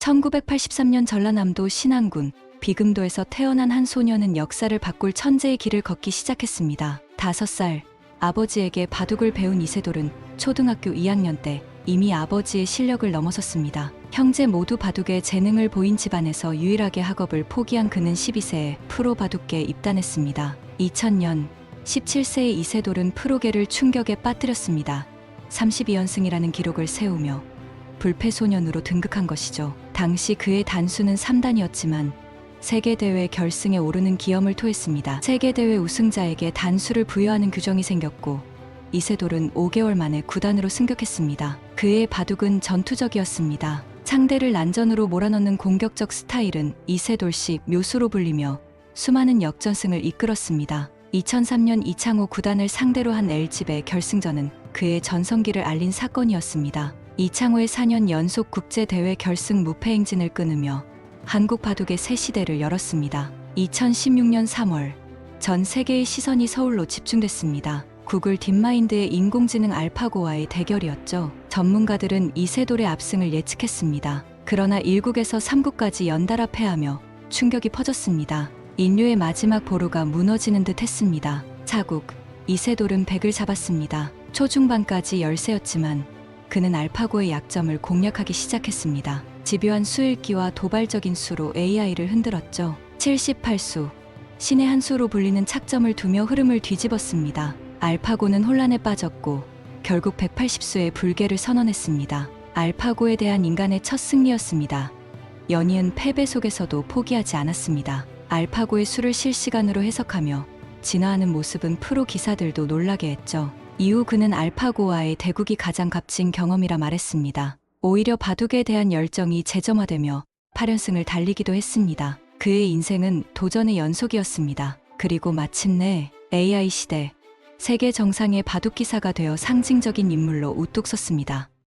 1983년 전라남도 신안군 비금도에서 태어난 한 소녀는 역사를 바꿀 천재의 길을 걷기 시작했습니다. 다섯 살 아버지에게 바둑을 배운 이세돌은 초등학교 2학년 때 이미 아버지의 실력을 넘어섰습니다. 형제 모두 바둑에 재능을 보인 집안에서 유일하게 학업을 포기한 그는 12세에 프로 바둑계에 입단했습니다. 2000년 17세의 이세돌은 프로계를 충격에 빠뜨렸습니다. 32연승이라는 기록을 세우며 불패소년으로 등극한 것이죠. 당시 그의 단수는 3단이었지만 세계대회 결승에 오르는 기염을 토했습니다. 세계대회 우승자에게 단수를 부여하는 규정이 생겼고 이세돌은 5개월 만에 구단으로 승격했습니다. 그의 바둑은 전투적이었습니다. 상대를 난전으로 몰아넣는 공격적 스타일은 이세돌식 묘수로 불리며 수많은 역전승을 이끌었습니다. 2003년 이창호 구단을 상대로 한 L집의 결승전은 그의 전성기를 알린 사건이었습니다. 이창호의 4년 연속 국제대회 결승 무패 행진을 끊으며 한국 바둑의 새 시대를 열었습니다. 2016년 3월 전 세계의 시선이 서울로 집중됐습니다. 구글 딥마인드의 인공지능 알파고와의 대결이었죠. 전문가들은 이세돌의 압승을 예측했습니다. 그러나 1국에서 3국까지 연달아 패하며 충격이 퍼졌습니다. 인류의 마지막 보루가 무너지는 듯 했습니다. 자국, 이세돌은 백을 잡았습니다. 초중반까지 열세였지만 그는 알파고의 약점을 공략하기 시작했습니다. 집요한 수읽기와 도발적인 수로 AI를 흔들었죠. 78수, 신의 한 수로 불리는 착점을 두며 흐름을 뒤집었습니다. 알파고는 혼란에 빠졌고 결국 180수의 불개를 선언했습니다. 알파고에 대한 인간의 첫 승리였습니다. 연이은 패배 속에서도 포기하지 않았습니다. 알파고의 수를 실시간으로 해석하며 진화하는 모습은 프로 기사들도 놀라게 했죠. 이후 그는 알파고와의 대국이 가장 값진 경험이라 말했습니다. 오히려 바둑에 대한 열정이 재점화되며 8연승을 달리기도 했습니다. 그의 인생은 도전의 연속이었습니다. 그리고 마침내 AI 시대 세계 정상의 바둑 기사가 되어 상징적인 인물로 우뚝 섰습니다.